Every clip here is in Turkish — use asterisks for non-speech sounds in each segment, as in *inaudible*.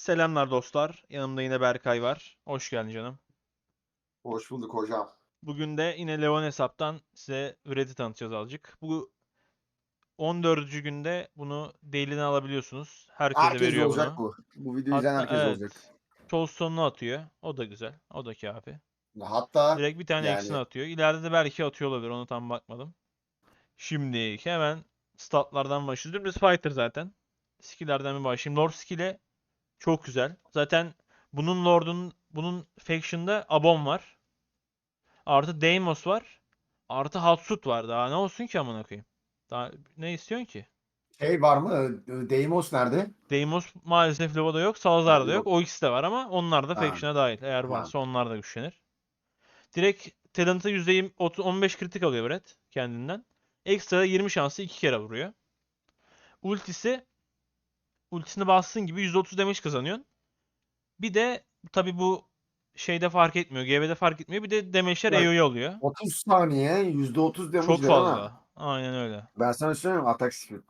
Selamlar dostlar. Yanımda yine Berkay var. Hoş geldin canım. Hoş bulduk hocam. Bugün de yine Leon hesaptan size üreti tanıtacağız azıcık. Bu 14. günde bunu daily'den alabiliyorsunuz. Herkese Herkes veriyor olacak bunu. bu. Bu videoyu izleyen herkes evet. olacak. Toast'unu atıyor. O da güzel. O da kafi. Hatta Direkt bir tane yani- eksini atıyor. İleride de belki atıyor olabilir. Onu tam bakmadım. Şimdi hemen statlardan başlıyoruz. Dümdüz fighter zaten. Skill'lerden bir başlayayım. Lord skill'i çok güzel. Zaten bunun Lord'un bunun faction'da Abom var. Artı Deimos var. Artı Hatsut var. Daha ne olsun ki amına koyayım? Daha ne istiyorsun ki? şey var mı? Ee, Deimos nerede? Deimos maalesef Lova'da yok. Salazar'da Ha, yok. yok. O ikisi de var ama onlar da Ha. Faction'a dahil. Eğer Ha. varsa onlar da güçlenir. Direkt Talent'a %20 30 15 kritik alıyor Brett kendinden. Ekstra 20 şansı 2 kere vuruyor. Ultisi ultisini bastığın gibi %30 damage kazanıyorsun. Bir de tabi bu şeyde fark etmiyor. GB'de fark etmiyor. Bir de damage'ler Bak, AoE oluyor. 30 saniye %30 damage Çok değil ama fazla. Aynen öyle. Ben sana söyleyeyim atak speed.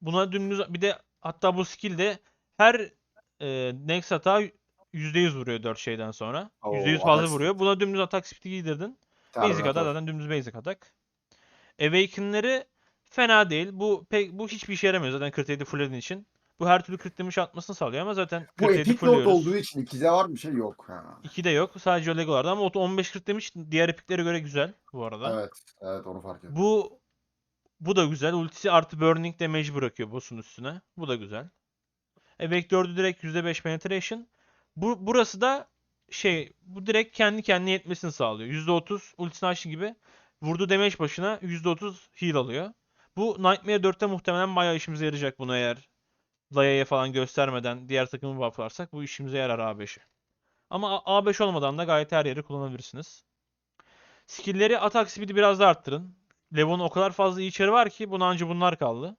Buna dümdüz bir de hatta bu skill de her e, next hata %100 vuruyor 4 şeyden sonra. Oo, %100 fazla atak vuruyor. Buna dümdüz atak speed'i giydirdin. Basic atak zaten dümdüz basic atak. Awaken'leri fena değil. Bu pek bu hiçbir işe yaramıyor zaten 47 fulllediğin için. Bu her türlü crit atmasını sağlıyor ama zaten Bu 47 epic load fullüyoruz. olduğu için 2'de var bir şey yok. Ha. 2'de yok. Sadece o Legolarda ama o 15 crit demiş diğer epiklere göre güzel bu arada. Evet. Evet onu fark ettim. Bu bu da güzel. Ultisi artı burning damage bırakıyor boss'un üstüne. Bu da güzel. Awake 4'ü direkt %5 penetration. Bu burası da şey bu direkt kendi kendine yetmesini sağlıyor. %30 ultisini açtı gibi vurduğu damage başına %30 heal alıyor. Bu Nightmare 4'te muhtemelen bayağı işimize yarayacak bunu eğer Laya'ya falan göstermeden diğer takımı bufflarsak bu işimize yarar A5'i. Ama A- A5 olmadan da gayet her yeri kullanabilirsiniz. Skill'leri atak speed'i biraz da arttırın. Levon'un o kadar fazla çarı var ki buna anca bunlar kaldı.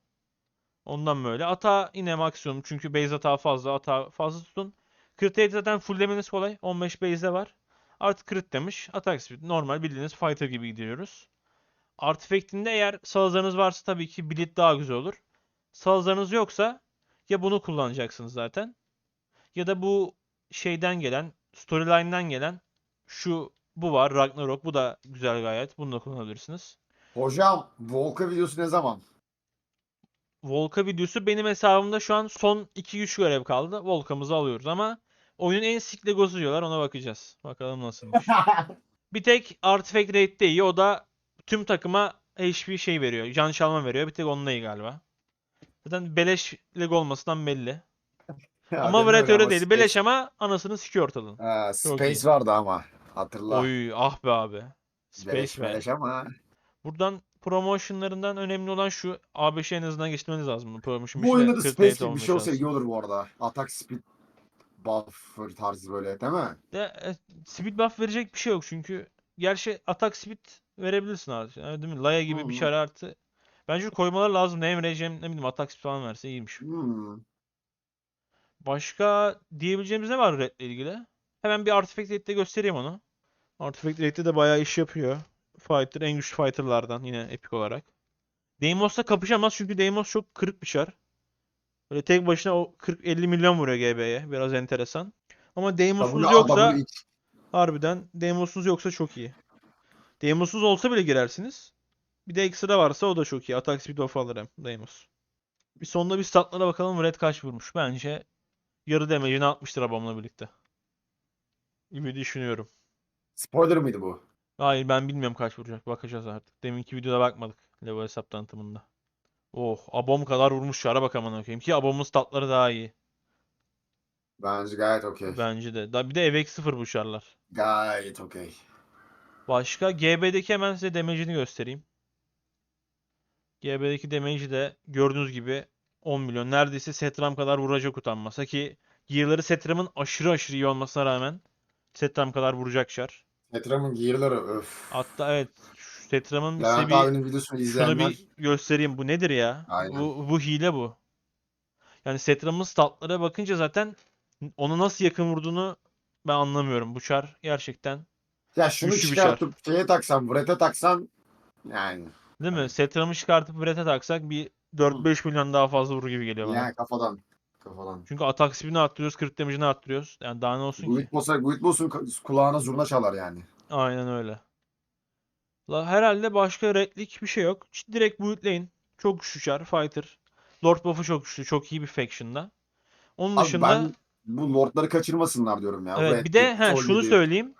Ondan böyle. Ata yine maksimum çünkü base hata fazla. Ata fazla tutun. Crit zaten fulllemeniz kolay. 15 base'de var. Artı crit demiş. Atak speed normal bildiğiniz fighter gibi gidiyoruz. Artifact'inde eğer salazarınız varsa tabii ki bleed daha güzel olur. Salazarınız yoksa ya bunu kullanacaksınız zaten. Ya da bu şeyden gelen storyline'dan gelen şu bu var Ragnarok. Bu da güzel gayet. Bunu da kullanabilirsiniz. Hocam Volka videosu ne zaman? Volka videosu benim hesabımda şu an son 2-3 görev kaldı. Volka'mızı alıyoruz ama oyunun en sik legosu diyorlar ona bakacağız. Bakalım nasılmış. *laughs* bir tek Artifact Rate'de iyi. O da tüm takıma HP şey veriyor. Can çalma veriyor. Bir tek onunla iyi galiba. Zaten beleş lego olmasından belli. *laughs* ama Dedim Vret öyle ama değil. Space- Beleş ama anasını sikiyor ortalığın. Space iyi. vardı ama. Hatırla. Oy ah be abi. Space Beleş be. beleş ama. Buradan promotionlarından önemli olan şu A5'e en azından geçtirmeniz lazım. Promotion Bu oyunda da Space gibi bir şey olsa iyi olur bu arada. Atak speed buffer tarzı böyle değil mi? De, speed buff verecek bir şey yok çünkü gerçi atak speed verebilirsin abi. Yani değil mi? Laya gibi bir Hı. şey artı. Bence koymalar lazım. Rage hem ne bileyim atak falan verse iyiymiş. Hmm. Başka diyebileceğimiz ne var Red'le ilgili? Hemen bir Artifact Rate'de göstereyim onu. Artifact Rate'de de bayağı iş yapıyor. Fighter en güçlü fighterlardan yine epik olarak. Deimos'la kapışamaz çünkü Deimos çok kırık bir çar. Böyle tek başına o 40-50 milyon vuruyor GB'ye. Biraz enteresan. Ama Deimos'unuz yoksa harbiden Deimos'unuz yoksa çok iyi. Deimos'unuz olsa bile girersiniz. Bir de ekstra varsa o da çok iyi. Atak speed buff alır hem Deimos. Bir sonunda bir statlara bakalım Red kaç vurmuş. Bence yarı damage'ini atmıştır Abam'la birlikte. Gibi düşünüyorum. Spoiler mıydı bu? Hayır ben bilmiyorum kaç vuracak. Bakacağız artık. Deminki videoda bakmadık. Level hesap tanıtımında. Oh Abom kadar vurmuş şara bak amına koyayım ki Abom'un statları daha iyi. Bence gayet okey. Bence de. Da bir de Evek 0 bu şarlar. Gayet okey. Başka GB'deki hemen size damage'ini göstereyim. GB'deki damage'i de gördüğünüz gibi 10 milyon. Neredeyse Setram kadar vuracak utanmasa ki gear'ları Setram'ın aşırı aşırı iyi olmasına rağmen Setram kadar vuracak şar. Netram'ın gear'ları öf. Hatta evet şu Setram'ın size bir abinin videosunu şunu izleyenler bir göstereyim. Bu nedir ya? Aynen. Bu, bu hile bu. Yani Setram'ın statlara bakınca zaten onu nasıl yakın vurduğunu ben anlamıyorum. Bu çar gerçekten ya şunu şar. çıkartıp şeye taksan, Brett'e taksan yani Değil mi? Setram'ı çıkartıp Brett'e taksak bir 4-5 milyon daha fazla vurur gibi geliyor bana. yani kafadan. dakika falan. Çünkü atak speed'ini arttırıyoruz, crit damage'ini arttırıyoruz. Yani daha ne olsun ki? Guild Boss'a Guild Boss'un kulağına zurna çalar yani. Aynen öyle. La herhalde başka redlik bir şey yok. Direkt buildleyin. Çok güçlü çar, fighter. Lord buff'ı çok güçlü, çok iyi bir faction'da. Onun Abi dışında ben bu lordları kaçırmasınlar diyorum ya. evet Red bir de he, şunu gibi. söyleyeyim.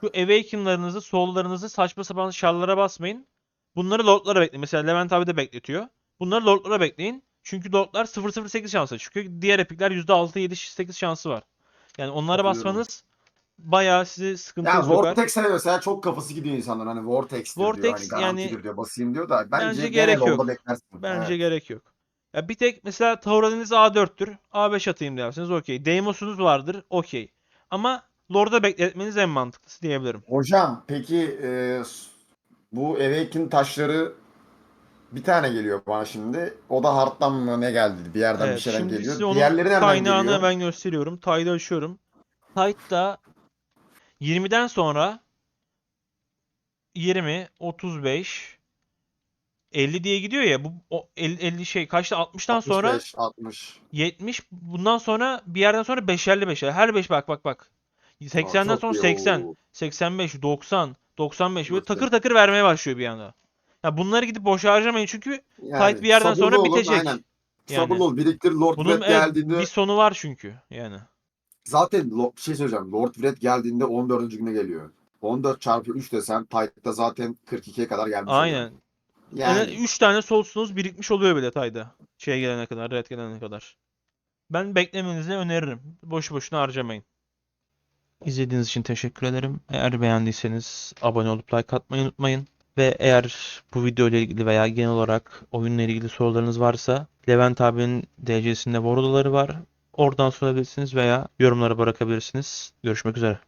Şu awaken'larınızı, soul'larınızı saçma sapan şarlara basmayın. Bunları lordlara bekleyin. Mesela Levent abi de bekletiyor. Bunları lordlara bekleyin. Çünkü lordlar 0.08 şansa çıkıyor. Diğer epikler %6, 7, 8 şansı var. Yani onlara Katılıyorum. basmanız bayağı sizi sıkıntıya Ya sokar. Vortex'e mesela çok kafası gidiyor insanlar. Hani Vortex diyor, Vortex hani yani- garantidir diyor, basayım diyor da bence, Bence gerek yok. beklersin. Bence Evet. gerek yok. Ya bir tek mesela Tauradeniz A4'tür. A5 atayım derseniz okey. Deimos'unuz vardır. Okey. Ama Lord'a bekletmeniz en mantıklısı diyebilirim. Hocam peki e, bu Awaken taşları bir tane geliyor bana şimdi. O da Heart'tan mı ne geldi? Bir yerden Evet, bir şeyden geliyor. size Diğerleri nereden kaynağını geliyor? hemen gösteriyorum. Tide'ı açıyorum. Tide'da 20'den sonra 20, 35, 50 diye gidiyor ya. Bu o 50, 50 şey kaçta 60'tan sonra 65, 60. 70 bundan sonra bir yerden sonra 5'erli 5'er. Her 5 bak bak bak. 80'den çok sonra iyi. 80, Oo. 85, 90, 95 böyle takır takır vermeye başlıyor bir anda. Ya bunları gidip boş harcamayın çünkü Yani Tight bir yerden sonra olun, bitecek. Aynen. Yani. Sabırlı ol. Biriktir Lord bunun Red evet, geldiğinde. bir sonu var çünkü yani. Zaten bir şey söyleyeceğim. Lord Red geldiğinde 14. güne geliyor. 14 çarpı 3 desen Tight'ta zaten 42'ye kadar gelmiş oluyor. Aynen. Yani Yani 3 tane solsunuz birikmiş oluyor bile Tay'da. Şey gelene kadar, red gelene kadar. Ben beklemenizi öneririm. Boşu boşuna harcamayın. İzlediğiniz için teşekkür ederim. Eğer beğendiyseniz abone olup like atmayı unutmayın. Ve eğer bu video ile ilgili veya genel olarak oyunla ilgili sorularınız varsa Levent abinin DC'sinde war odaları var. Oradan sorabilirsiniz veya yorumlara bırakabilirsiniz. Görüşmek üzere.